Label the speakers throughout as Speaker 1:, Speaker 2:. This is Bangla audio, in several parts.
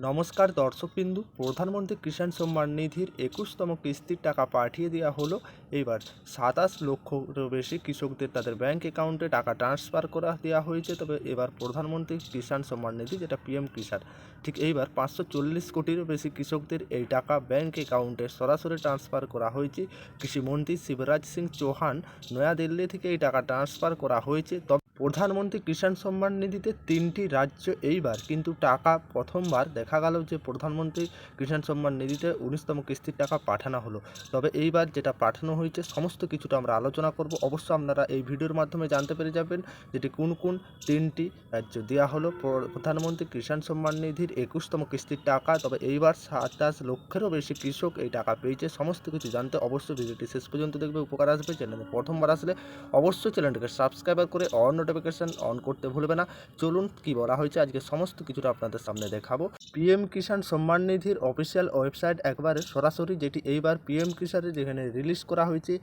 Speaker 1: নমস্কার দর্শকবিন্দু, প্রধানমন্ত্রী কিষাণ সম্মান নিধির একুশতম কিস্তির টাকা পাঠিয়ে দেওয়া হলো। এইবার সাতাশ লক্ষেরও বেশি কৃষকদের তাদের ব্যাংক অ্যাকাউন্টে টাকা ট্রান্সফার করা দেওয়া হয়েছে। তবে এবার প্রধানমন্ত্রী কিষাণ সম্মান নিধি, যেটা পিএম কিষাণ, ঠিক এইবার পাঁচশো চল্লিশ কোটিরও বেশি কৃষকদের এই টাকা ব্যাংক অ্যাকাউন্টে সরাসরি ট্রান্সফার করা হয়েছে। কৃষিমন্ত্রী শিবরাজ সিং চৌহান, নয়াদিল্লি থেকে এই টাকা ট্রান্সফার করা হয়েছে। তবে প্রধানমন্ত্রী কিষাণ সম্মান নিধিতে তিনটি রাজ্য এইবার, কিন্তু টাকা প্রথমবার দেখা গেল যে প্রধানমন্ত্রী কিষাণ সম্মান নিধিতে উনিশতম কিস্তির টাকা পাঠানো হলো। তবে এইবার যেটা পাঠানো হয়েছে, সমস্ত কিছুটা আমরা আলোচনা করব। অবশ্য আপনারা এই ভিডিওর মাধ্যমে জানতে পেরে যাবেন যেটি কোন কোন তিনটি রাজ্য। দেওয়া হলো প্রধানমন্ত্রী কিষাণ সম্মান নিধির একুশতম কিস্তির টাকা, তবে এইবার সাতাশ লক্ষেরও বেশি কৃষক এই টাকা পেয়েছে। সমস্ত কিছু জানতে অবশ্যই ভিডিওটি শেষ পর্যন্ত দেখবে, উপকার আসবে। চ্যানেলে প্রথমবার আসলে অবশ্যই চ্যানেলটিকে সাবস্ক্রাইবার করে অন নোটিফিকেশন অন করতে ভুলবে না। চলুন কি বলা হয়েছে, আজকে সমস্ত কিছুটা আপনাদের সামনে দেখাবো। পিএম কিষাণ সম্মান নিধির অফিসিয়াল ওয়েবসাইট একবারে সরাসরি, যেটি এইবার পিএম কিষাণের যেখানে রিলিজ করা হয়েছে,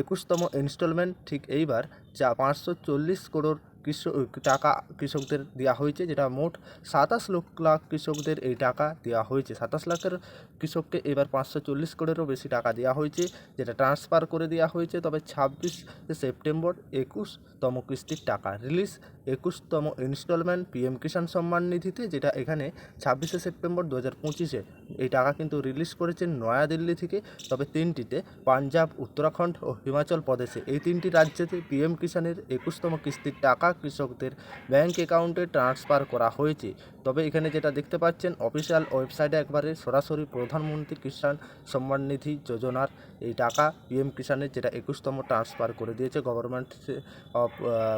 Speaker 1: একুশতম ইনস্টলমেন্ট ঠিক এইবার যা পাঁচশো চল্লিশ করোড় কৃষক, টাকা কৃষকদের দেওয়া হয়েছে, যেটা মোট সাতাশ লক্ষ লাখ কৃষকদের এই টাকা দেওয়া হয়েছে। সাতাশ লাখের কৃষককে এবার পাঁচশো চল্লিশ কোটিরও বেশি টাকা দেওয়া হয়েছে, যেটা ট্রান্সফার করে দেওয়া হয়েছে। তবে ছাব্বিশ সেপ্টেম্বর একুশতম কিস্তির টাকা রিলিজ একুশতম ইনস্টলমেন্ট পিএম কিষাণ সম্মান নিধিতে যেটা এখানে ছাব্বিশে সেপ্টেম্বর দু হাজার পঁচিশে এই টাকা কিন্তু রিলিজ করেছেন নয়াদিল্লি থেকে। তবে তিনটিতে পাঞ্জাব, উত্তরাখণ্ড ও হিমাচল প্রদেশে এই তিনটি রাজ্যেতে পিএম কিষাণের একুশতম কিস্তির টাকা কৃষকদের ব্যাঙ্ক অ্যাকাউন্টে ট্রান্সফার করা হয়েছে। তবে এখানে যেটা দেখতে পাচ্ছেন অফিসিয়াল ওয়েবসাইটে একবারে সরাসরি প্রধানমন্ত্রী কিষাণ সম্মান নিধি যোজনার এই টাকা পিএম কিষাণের যেটা একুশতম ট্রান্সফার করে দিয়েছে গভর্নমেন্ট অফ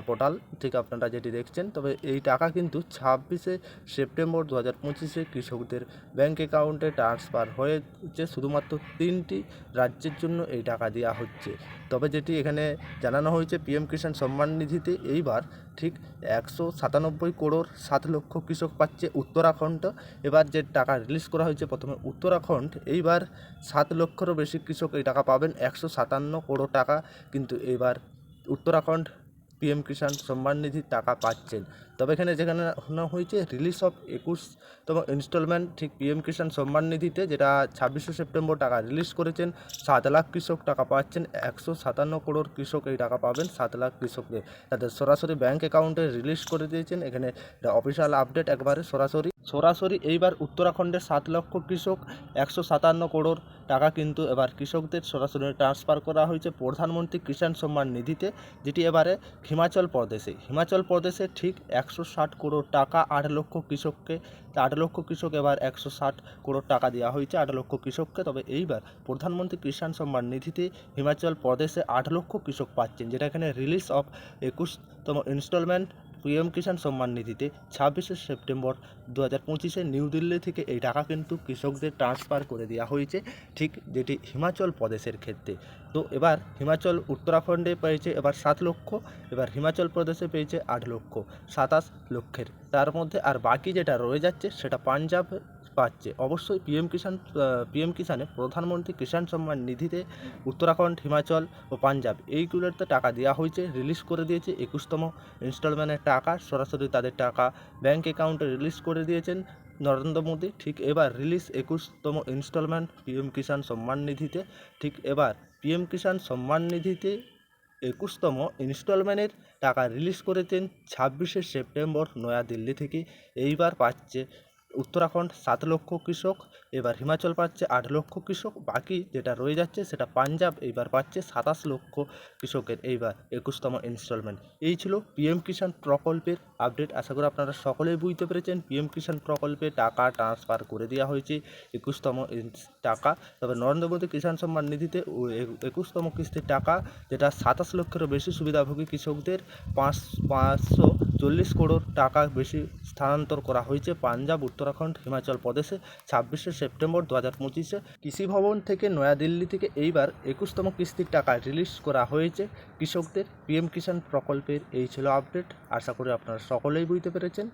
Speaker 1: পোর্টাল ঠিক আপনারা যেটি দেখছেন। তবে এই টাকা কিন্তু ছাব্বিশে সেপ্টেম্বর দু হাজার পঁচিশে কৃষকদের ব্যাঙ্ক অ্যাকাউন্টে ট্রান্সফার হয়েছে। শুধুমাত্র তিনটি রাজ্যের জন্য এই টাকা দেওয়া হচ্ছে। তবে যেটি এখানে জানানো হয়েছে পিএম কিষাণ সম্মান নিধিতে এইবার ঠিক একশো সাতানব্বই করোড় সাত লক্ষ কৃষক পাচ্ছে। উত্তরাখণ্ড, এবার যে টাকা রিলিজ করা হয়েছে প্রথমে উত্তরাখণ্ড, এইবার সাত লক্ষেরও বেশি কৃষক এই টাকা পাবেন, একশো সাতান্ন করোড় টাকা। কিন্তু এবার উত্তরাখণ্ড পিএম কিষাণ সম্মান নিধির টাকা পাচ্ছেন। তবে এখানে যেখানে হয়েছে রিলিজ অফ একুশতম ইনস্টলমেন্ট ঠিক পিএম কিষাণ সম্মান নিধিতে যেটা ছাব্বিশে সেপ্টেম্বর টাকা রিলিজ করেছেন, সাত লাখ কৃষক টাকা পাচ্ছেন, একশো সাতান্ন করোড় কৃষক এই টাকা পাবেন সাত লাখ কৃষকদের। তাদের সরাসরি ব্যাঙ্ক অ্যাকাউন্টে রিলিজ করে দিয়েছেন। এখানে অফিসিয়াল আপডেট একবারে সরাসরি সরাসরি এইবার উত্তরাখণ্ডের সাত লক্ষ কৃষক, একশো সাতান্ন করোড় টাকা কিন্তু এবার কৃষকদের সরাসরি ট্রান্সফার করা হয়েছে প্রধানমন্ত্রী কিষাণ সম্মান নিধিতে, যেটি এবারে হিমাচল প্রদেশে। হিমাচল প্রদেশে ঠিক একশো ষাট করোড় টাকা আট লক্ষ কৃষককে, আট লক্ষ কৃষক এবার একশো ষাট করোড় টাকা দেওয়া হয়েছে, আট লক্ষ কৃষককে। তবে এইবার প্রধানমন্ত্রী কিষাণ সম্মান নিধিতে হিমাচল প্রদেশে আট লক্ষ কৃষক পাচ্ছেন, যেটা এখানে রিলিজ অফ একুশতম ইনস্টলমেন্ট পিএম কিষাণ সম্মান নিধিতে ছাব্বিশে সেপ্টেম্বর দু হাজার পঁচিশে নিউ দিল্লি থেকে এই টাকা কিন্তু কৃষকদের ট্রান্সফার করে দেওয়া হয়েছে, ঠিক যেটি হিমাচল প্রদেশের ক্ষেত্রে। তো এবার হিমাচল উত্তরাখণ্ডে পেয়েছে এবার সাত লক্ষ, এবার হিমাচল প্রদেশে পেয়েছে আট লক্ষ, সাতাশ লক্ষের। তার মধ্যে আর বাকি যেটা রয়ে যাচ্ছে সেটা পাঞ্জাব পাচ্ছে। অবশ্যই পিএম কিষাণ পিএম কিষাণে প্রধানমন্ত্রী কিষাণ সম্মান নিধিতে উত্তরাখণ্ড, হিমাচল ও পাঞ্জাব এইগুলোতে টাকা দেওয়া হয়েছে রিলিজ করে দিয়েছে, একুশতম ইনস্টলমেন্টের টাকা, সরাসরি তাদের টাকা ব্যাংক অ্যাকাউন্টে রিলিজ করে দিয়েছেন নরেন্দ্র মোদী। ঠিক এবার রিলিজ একুশতম ইনস্টলমেন্ট পিএম কিষাণ সম্মান নিধিতে, ঠিক এবার পিএম কিষাণ সম্মান নিধিতে একুশতম ইনস্টলমেন্টের টাকা রিলিজ করেছেন ছাব্বিশে সেপ্টেম্বর, নয়াদিল্লি থেকে। এইবার পাচ্ছে উত্তরাখণ্ড সাত লক্ষ কৃষক, এবার হিমাচল পাচ্ছে আট লক্ষ কৃষক, বাকি যেটা রয়ে যাচ্ছে সেটা পাঞ্জাব, এইবার পাচ্ছে সাতাশ লক্ষ কৃষকের, এইবার একুশতম ইনস্টলমেন্ট এই ছিল পিএম কিষাণ প্রকল্পের আপডেট আশা করি আপনারা সকলেই বুঝতে পেরেছেন, পিএম কিষাণ প্রকল্পে টাকা ট্রান্সফার করে দেওয়া হয়েছে, একুশতম টাকা। তবে নরেন্দ্র মোদী কিষাণ সম্মান নিধিতে একুশতম কিস্তির টাকা, যেটা সাতাশ লক্ষেরও বেশি সুবিধাভোগী কৃষকদের, পাঁচ পাঁচশো চল্লিশ করোড় টাকা বেশি স্থানান্তর করা হয়েছে পাঞ্জাব, উত্তরাখণ্ড, হিমাচল প্রদেশে ছাব্বিশে সেপ্টেম্বর দু হাজার পঁচিশে। কৃষি ভবন থেকে নয়াদিল্লি থেকে এইবার একুশতম কিস্তির টাকা রিলিজ করা হয়েছে। কৃষকদের, পিএম কিষাণ প্রকল্পের এই ছিল আপডেট। আশা করি আপনারা সকলেই বুঝতে পেরেছেন।